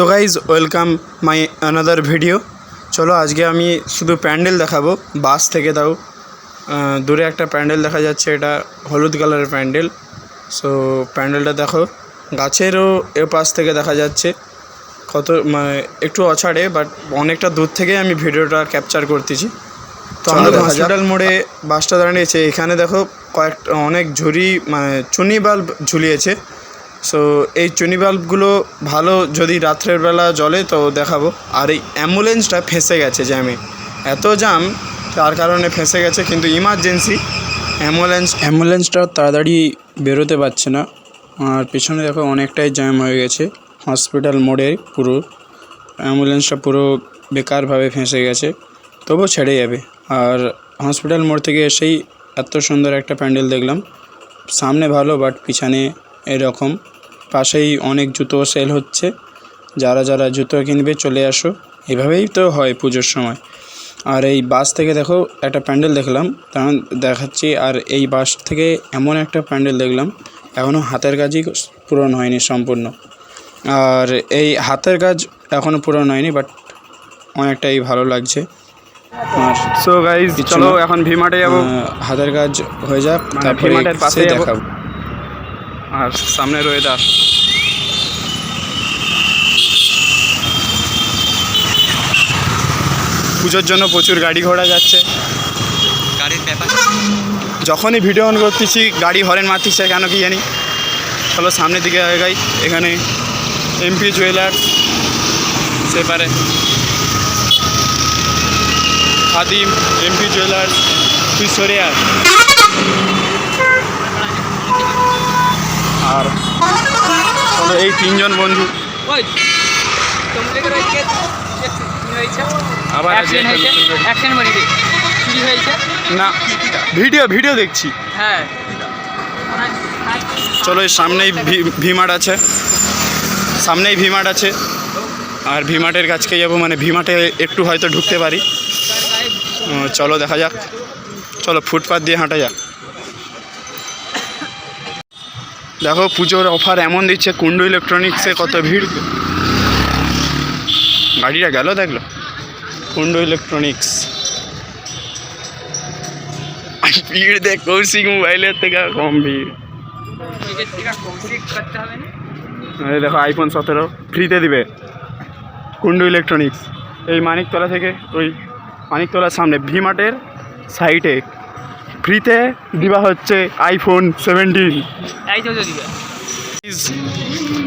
So guys welcome my another video চলো আজকে আমি শুধু প্যান্ডেল দেখাবো বাস থেকে তাও। দূরে একটা প্যান্ডেল দেখা যাচ্ছে এটা হলুদ কালারের প্যান্ডেল। সো প্যান্ডেলটা দেখো গাছেরও এ পাশ থেকে দেখা যাচ্ছে। কত মানে একটু অছাড়ে বাট অনেকটা দূর থেকে আমি ভিডিওটা ক্যাপচার করতেছি। তো আমাদের হসপিটাল মোড়ে বাসটা দাঁড়িয়েছে। এখানে দেখো কয়েকটা অনেক ঝুড়ি মানে চুনি বাল্ব ঝুলিয়েছে। সো এই চুনি বাল্বগুলো ভালো যদি রাত্রের বেলা জ্বলে তো দেখাবো। আর এই অ্যাম্বুলেন্সটা ফেঁসে গেছে জ্যামে। এত জ্যাম, তার কারণে ফেঁসে গেছে, কিন্তু ইমার্জেন্সি। অ্যাম্বুলেন্স অ্যাম্বুলেন্সটা তাড়াতাড়ি বেরোতে পারছে না। আর পেছনে দেখো অনেকটাই জ্যাম হয়ে গেছে। হসপিটাল মোড়ে পুরো অ্যাম্বুলেন্সটা পুরো বেকারভাবে ফেঁসে গেছে। তবুও ছেড়ে যাবে। আর হসপিটাল মোড় থেকে এসেই এত সুন্দর একটা প্যান্ডেল দেখলাম। সামনে ভালো, বাট পিছনে এরকম। পাশেই অনেক জুতো সেল হচ্ছে। যারা যারা জুতো কিনবে চলে আসো। এভাবেই তো হয় পুজোর সময়। আর এই বাস থেকে দেখো একটা প্যান্ডেল দেখলাম। তখন দেখাচ্ছি আর এই বাস থেকে এমন একটা প্যান্ডেল দেখলাম। এখনও হাতের কাজই পূরণ হয়নি সম্পূর্ণ। আর এই হাতের কাজ এখনও পূরণ হয়নি বাট অনেকটাই ভালো লাগছে। আর সো গাইজ চলো এখন ভিমার্টে যাব। হাতের কাজ হয়ে যাক মানে তারপরে দেখাবো। আর সামনে ওয়েদার পুজোর জন্য প্রচুর গাড়ি ঘোড়া যাচ্ছে। গাড়ির ব্যাপার? যখনই ভিডিও অন করতেছি গাড়ি হরেন মারতেছে কেন কি জানি। চলো সামনের দিকে আগাই এখানে এমপি জুয়েলার্স সেপারে খাদিম এমপি জুয়েলার্স তুই সরে আয়। আর এই তিনজন বন্ধু। হয়েছে। আবার অ্যাক্সিডেন্ট হয়েছে। অ্যাক্সিডেন্ট বাড়িতে চুরি হয়েছে। না ভিডিও ভিডিও দেখছি। হ্যাঁ। চলো এই সামনেই ভি- ভিমার্ট আছে। সামনেই ভিমার্ট আছে। আর ভিমার্টের কাছকে যাব মানে ভিমার্টে একটু হয়তো ঢুকতে পারি। চলো দেখা যাক। চলো ফুটপাথ দিয়ে হাঁটা যাক। দেখো পুজোর অফার এমন দিচ্ছে কুন্ডু ইলেকট্রনিক্সে কত ভিড়। গাড়িটা গেল দেখল? কুন্ডু ইলেকট্রনিক্স ভিড় দেখ কৌশিক মোবাইলের থেকে কম ভিড় করতে হবে এই দেখো আইফোন সতেরো ফ্রিতে দিবে কুন্ডু ইলেকট্রনিক্স এই মানিকতলা থেকে ওই মানিকতলার সামনে ভিমার্টের সাইটে ফ্রিতে দেওয়া হচ্ছে আইফোন সেভেন্টিন দিবে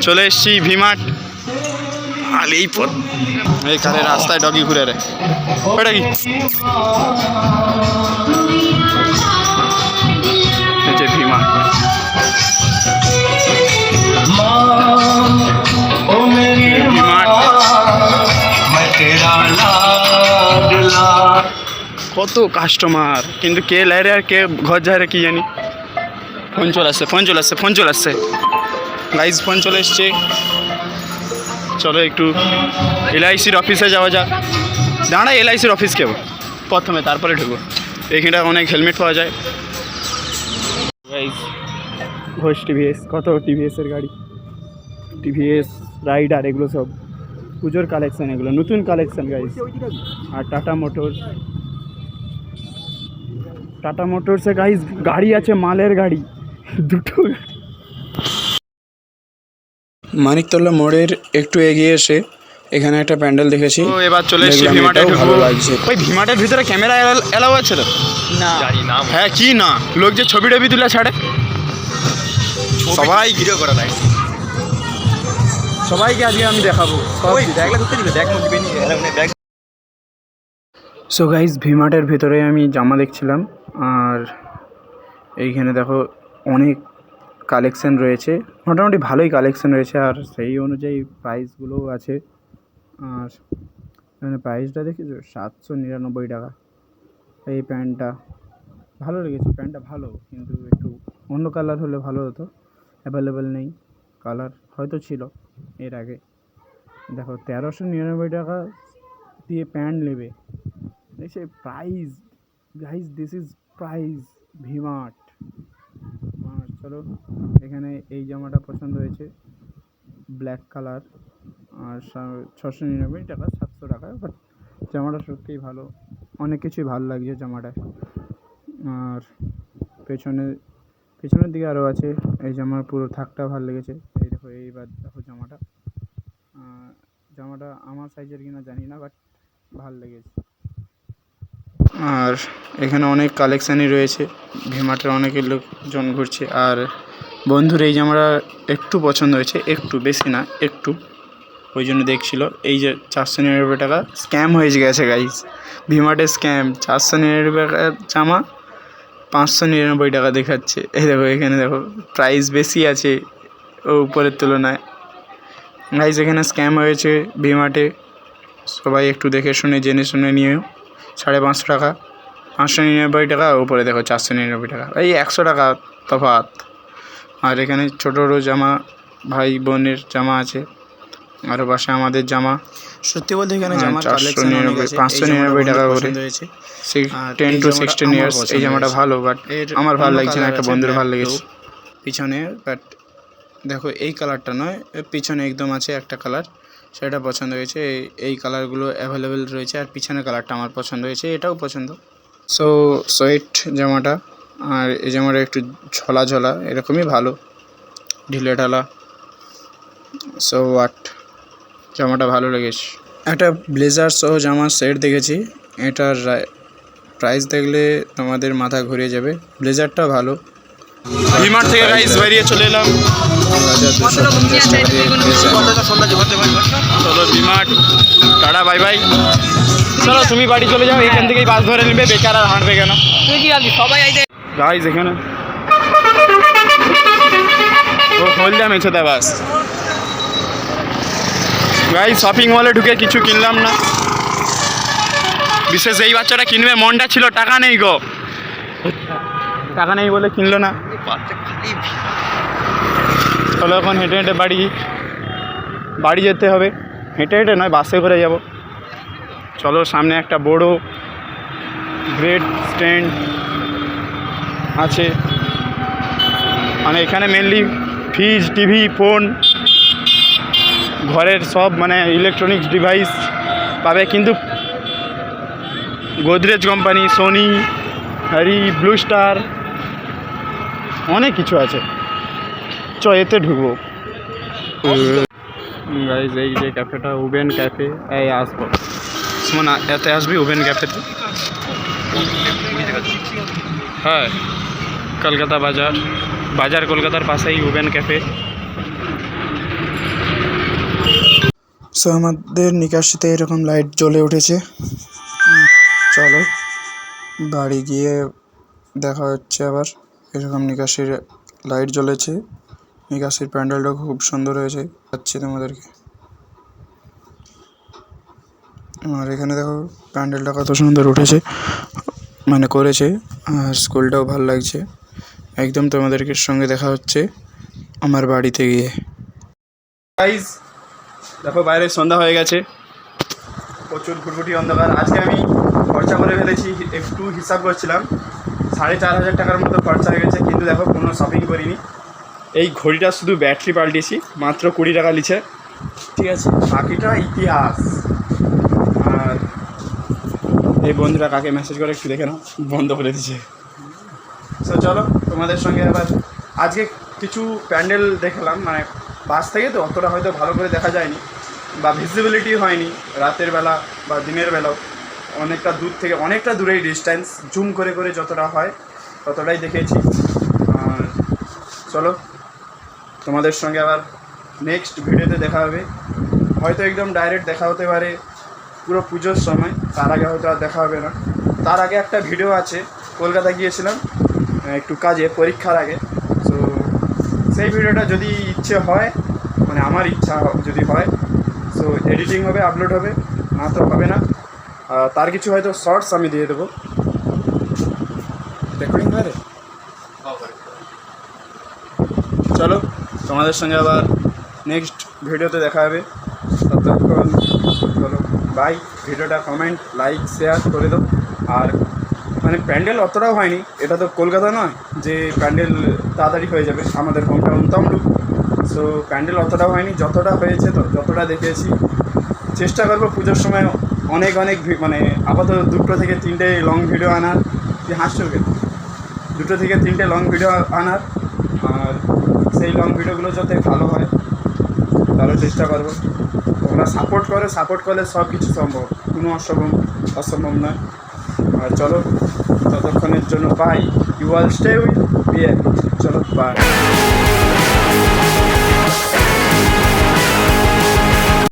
চলে এসছি ভিমার্ট আলেই পথ। এখানে রাস্তায় ডগি ঘুরে রে। ওটা কি? কত কাস্টমার কিন্তু কে লাইরে আর কে ঘর যায় রে কি জানি। ফোন চলে আসছে ফোন চলে আসছে ফোন চলে আসছে। গাইজ ফোন চলে এসছে। চলো একটু এলআইসির অফিসে যাওয়া যাক। দাঁড়া, এলআইসির অফিস কেউ প্রথমে তারপরে ঢুকবো। এখানটা অনেক হেলমেট পাওয়া যায়। ঘোষ টিভিএস কত টিভিএসের গাড়ি? টিভিএস রাইডার এগুলো সব। পুজোর কালেকশান এগুলো, নতুন কালেকশান গাইজ আর টাটা মোটরস টাটা মোটরসে গাইজ গাড়ি আছে, মালের গাড়ি। দুটো মানিকতলা মোড়ের একটু এগিয়ে এসে এখানে একটা প্যান্ডেল দেখেছি। তো এবার চলে এসছি ভিমার্টে ভালো লাগছে। ওই ভিমার্টের ভিতরে ক্যামেরা এলাও আছে তো? না। হ্যাঁ কি না? লোক যে ছবি টবি তুলে ছাড়ে। সবাই ভিডিও করা নাই সবাইকে আজকে আমি দেখাবো। নি সো গাইজ ভিমার্টের ভেতরে আমি জামা দেখছিলাম আর এইখানে দেখো অনেক কালেকশন রয়েছে। মোটামুটি ভালোই কালেকশন রয়েছে আর সেই অনুযায়ী প্রাইসগুলোও আছে। আর এখানে প্রাইসটা দেখেছ সাতশো নিরানব্বই টাকা। এই প্যান্টটা ভালো লেগেছে, প্যান্টটা ভালো, কিন্তু একটু অন্য কালার হলে ভালো হতো। অ্যাভেলেবেল নেই কালার হয়তো ছিল এর আগে। দেখো, তেরোশো নিরানব্বই টাকা দিয়ে প্যান্ট নেবে। দেখছে price guys this is price V Mart চলো। এখানে এই জামাটা পছন্দ হয়েছে। ব্ল্যাক কালার আর ছশো নিরানব্বই টাকা, সাতশো টাকা। বাট জামাটা সত্যিই ভালো। অনেক কিছুই ভালো লাগছে জামাটায়। আর পেছনে, পেছনের দিকে আরও আছে। এই জামার পুরো থাকটা ভালো লেগেছে। এই দেখো, এইবার দেখো জামাটা। জামাটা আমার সাইজের কিনা জানি না বাট ভালো লেগেছে। আর এখানে অনেক কালেকশানই রয়েছে। ভি ভিমাটের অনেকের লোকজন ঘুরছে। আর বন্ধুর এই জামাটা একটু পছন্দ হয়েছে, একটু বেশি না, একটু। ওই জন্য দেখছিল। এই যে চারশো নিরানব্বই টাকা স্ক্যাম হয়ে গেছে গাইজ ভিমাটের স্ক্যাম চারশো নিরানব্বই টাকার জামা, পাঁচশো নিরানব্বই টাকা দেখাচ্ছে। এই দেখো, এখানে দেখো প্রাইস বেশি আছে ও উপরের তুলনায়। গাইজ এখানে স্ক্যাম হয়েছে ভিমাটে সবাই একটু দেখে শুনে, জেনে শুনে নিয়েও সাড়ে পাঁচশো টাকা পাঁচশো নিরানব্বই টাকা উপরে দেখো চারশো নিরানব্বই টাকা। এই একশো টাকা তফাৎ। আর এখানে ছোটো ছোটো জামা ভাই বোনের জামা আছে আরও পাশে আমাদের জামা। সত্যি বলতে এখানে হ্যাঁ, জামার 499 কালেকশন অনেক আছে। 599 এই জামাটা টাকা করে। টেন টু সিক্সটিন ইয়ার্স এই জামাটা ভালো বাট আমার ভালো লাগছে না একটা বন্ধুর ভালো লেগেছে। পিছনে বাট দেখো, এই কালারটা নয় পিছনে একদম আছে একটা কালার সেটা পছন্দ হয়েছে, এই- কালারগুলো অ্যাভেলেবেল রয়েছে, আর পিছনের কালারটা আমার পছন্দ হয়েছে, এটাও পছন্দ। সো সোয়েট জামাটা, আর এই জামাটা একটু ঝলা ঝলা, এরকমই ভালো, ঢিলে ঢালা। সো হোয়াট জামাটা ভালো লেগেছে। একটা ব্লেজার সহ জামার সেট দেখেছি, এটার প্রাইস দেখলে তোমাদের মাথা ঘুরে যাবে ব্লেজারটা ভালো। ভিমার্ট থেকে গাইস বেরিয়ে চলে এলাম। চলো ভিমার্ট টাটা, বাই বাই। চলো, তুমি বাড়ি চলে যাও, এখান থেকেই বাস ধরে নেবে, বেকার আর হাঁটবে কেন? সবাই গাইস এখানে হলদিয়া মেছোতে বাস। গাই শপিং মলে ঢুকে কিছু কিনলাম না। বিশেষ এই বাচ্চাটা কিনবে, মনটা ছিল, টাকা নেই গো। টাকা নেই বলে কিনলো না। চলো এখন হেঁটে হেঁটে বাড়ি বাড়ি যেতে হবে। হেঁটে হেঁটে নয় বাসে করে যাব। চলো সামনে একটা বড় গ্রেট স্ট্যান্ড আছে। মানে এখানে মেনলি ফ্রিজ টিভি ফোন ঘরের সব মানে ইলেকট্রনিক্স ডিভাইস পাবে। কিন্তু Godrej company Sony Harry Blue Star অনেক কিছু আছে। চ এতে ঢুকবো গাইজ এই যে ক্যাফেটা উবেন ক্যাফে এই আসব। শোন এতে আসবি উবেন ক্যাফেতে হ্যাঁ কলকাতা বাজার। বাজার কলকাতার পাশেই উবেন ক্যাফে সো আমাদের নিকাশিতে এরকম লাইট জ্বলে উঠেছে। চলো বাড়ি গিয়ে দেখা হচ্ছে আবার। এরকম নিকাশির লাইট জ্বলেছে। নিকাশির প্যান্ডেলটা খুব সুন্দর হয়েছে, যাচ্ছি তোমাদেরকে। আর এখানে দেখো, প্যান্ডেলটা কত সুন্দর উঠেছে মানে করেছে, আর স্কুলটাও ভালো লাগছে। একদম তোমাদেরকে সঙ্গে দেখা হচ্ছে আমার বাড়িতে গিয়ে। গাইজ দেখো বাইরে সন্ধ্যা হয়ে গেছে, প্রচুর ঘুরঘুটি অন্ধকার। আজকে আমি খরচা করে ফেলেছি, একটু হিসাব করছিলাম, সাড়ে চার হাজার টাকার মতো খরচা হয়ে গেছে, কিন্তু দেখো কোনো শপিং করিনি। এই ঘড়িটা শুধু ব্যাটারি পাল্টিয়েছি মাত্র কুড়ি টাকা লিছে ঠিক আছে? বাকিটা ইতিহাস। আর এই বন্ধুরা কাকে মেসেজ করে একটু দেখে নাও, বন্ধ করে দিচ্ছে। তো চলো, তোমাদের সঙ্গে আবার আজকে কিছু প্যান্ডেল দেখলাম মানে বাস থেকে তো অতটা হয়তো ভালো করে দেখা যায়নি, বা ভিজিবিলিটি হয়নি রাতের বেলা বা দিনের বেলাও। অনেকটা দূর থেকে, অনেকটা দূরেই ডিস্ট্যান্স জুম করে করে যতটা হয় ততটাই দেখেছি। চলো তোমাদের সঙ্গে আবার নেক্সট ভিডিওতে দেখা হবে। হয়তো একদম ডাইরেক্ট দেখা হতে পারে পুরো পুজোর সময়, তার আগে হয়তো আর দেখা হবে না। তার আগে একটা ভিডিও আছে, কলকাতা গিয়েছিলাম একটু কাজে, পরীক্ষার আগে। তো সেই ভিডিওটা যদি ইচ্ছে হয় মানে আমার ইচ্ছা যদি হয় সো এডিটিং হবে আপলোড হবে, না তো হবে না। তার কিছু হয়তো শর্টস আমি দিয়ে দেবো। হয় রে? চলো তোমাদের সঙ্গে আবার নেক্সট ভিডিওতে দেখা হবে। ততক্ষণ চলো বাই ভিডিওটা কমেন্ট লাইক শেয়ার করে দাও। আর মানে প্যান্ডেল অতটাও হয়নি, এটা তো কলকাতা নয় যে প্যান্ডেল তাড়াতাড়ি হয়ে যাবে, আমাদের home town Tamluk so pandal অতটা হয়নি, যতটা হয়েছে তো যতটা দেখেছি চেষ্টা করব পুজোর সময় অনেক অনেক মানে আপাতত দুটো থেকে তিনটে লং ভিডিও আনার। হাসছো কেন? দুটো থেকে তিনটে লং ভিডিও আনার। আর সেই লং ভিডিওগুলো যাতে ভালো হয়, তাহলে চেষ্টা করব। তোমরা সাপোর্ট করো সাপোর্ট করলে সব কিছু সম্ভব। কোনো অসম্ভব অসম্ভব নয়। আর চলো, ততক্ষণের জন্য bye you all stay with বিয়ে চলো বাই